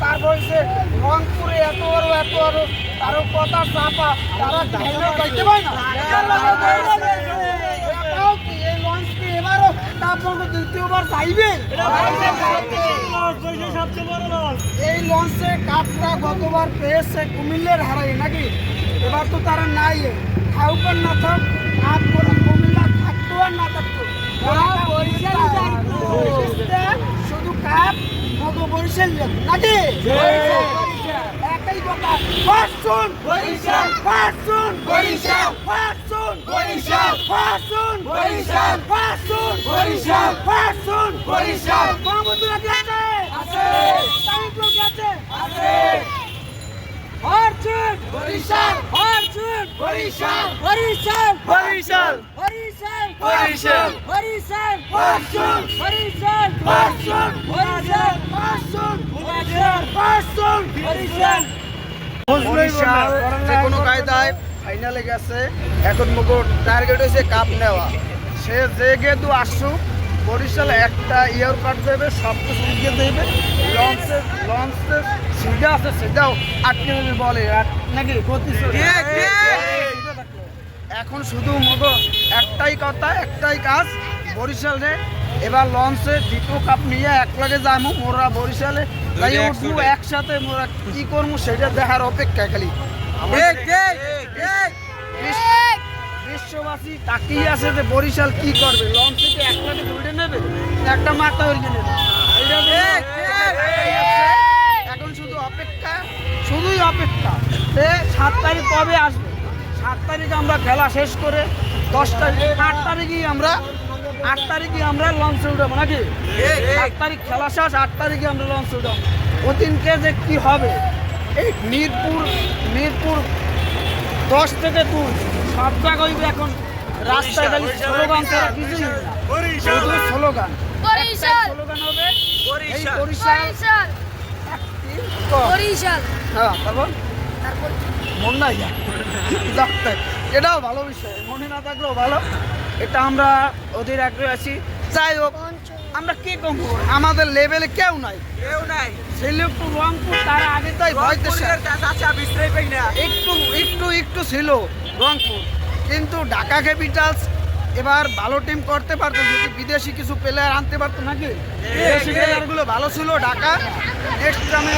তারপর হচ্ছে রংপুরে এত বড় এত বড়, তারও কথা চাপা, তারা ফাইনালে যাইতে পারে না? দ্বিতীয়বার চাইবে এই লঞ্চে কাপটা গতবার পেয়েছে কুমিল্লার হারাই নাকি এবার তো তারা নাই। থাকুক আর না থাক কাপ করে কুমিল্লা থাকতো আর না থাকতো। শুধু কাপ মত বরিশাল নাকি? একই কথা। ফাঁসুন বরিশাল। ফাঁসুন বরিশাল। ফাঁসুন বরিশাল। ফাঁসুন বরিশাল। ফাঁসুন বরিশাল। ফাঁসুন বরিশাল। আছে। আছে। আছে। আছে। বরিশাল। ফাঁসুন বরিশাল বরিশাল বরিশাল বরিশাল বরিশাল বরিশাল ফাঁসুন বরিশাল ফাঁসুন বরিশাল বরিশাল বরিশাল বরিশাল যে কোনো কায়দায় ফাইনালে গেছে এখন মুখ টার্গেট হয়েছে কাপ নেওয়া সে যে গেদু আসুক বরিশাল একটা ইয়ার কাট দেবে সব কিছু দেবে লঞ্চে লঞ্চে সিধা আছে সেটাও আটকে দেবে বলে নাকি এখন শুধু মগ একটাই কথা একটাই কাজ বরিশালে এবার লঞ্চে দ্বিতীয় কাপ নিয়ে এক লাগে যাব মোরা বরিশালে। যাই উঠবো একসাথে মোরা কি করব সেটা দেখার অপেক্ষা খালি। বিশ্ব- বিশ্ববাসী তাকিয়ে আছে যে বরিশাল কি করবে। লঞ্চ থেকে এক লাগে নেবে একটা মাথা উল্টে নেবে এইটা তো- এটাই আছে। এখন শুধু অপেক্ষা শুধুই অপেক্ষা সে সাত তারিখ কবে আসবে? সাত তারিখে আমরা খেলা শেষ করে দশ তারিখ আট তারিখেই আমরা আট তারিখে আমরা লঞ্চে উঠাবো নাকি? আট তারিখ খেলা শেষ আট তারিখে আমরা লঞ্চে উঠাবো। ওদিনকে যে কি হবে? এই মিরপুর মিরপুর দশ থেকে দুই সব জায়গায় এখন রাস্তায় খালি স্লোগান ছাড়া কিছুই স্লোগান। স্লোগান হবে এই। বরিশাল। হ্যাঁ তারপর? মন। এটাও ভালো বিষয়। মনে না থাকলেও ভালো। এটা আমরা ওদের আগ্রহে আছি। যাই হোক আমরা কি কম আমাদের লেভেলে কেউ নাই। কেউ নাই। ছেলেপুর রংপুর তার আগে তাই ভয়তে একটু একটু একটু ছিল রংপুর। কিন্তু ঢাকা ক্যাপিটালস এবার ভালো টিম করতে পারতো। যদি বিদেশি কিছু প্লেয়ার আনতে পারতো নাকি? বিদেশি প্লেয়ারগুলো ভালো ছিল ঢাকা। নেক্সট আমি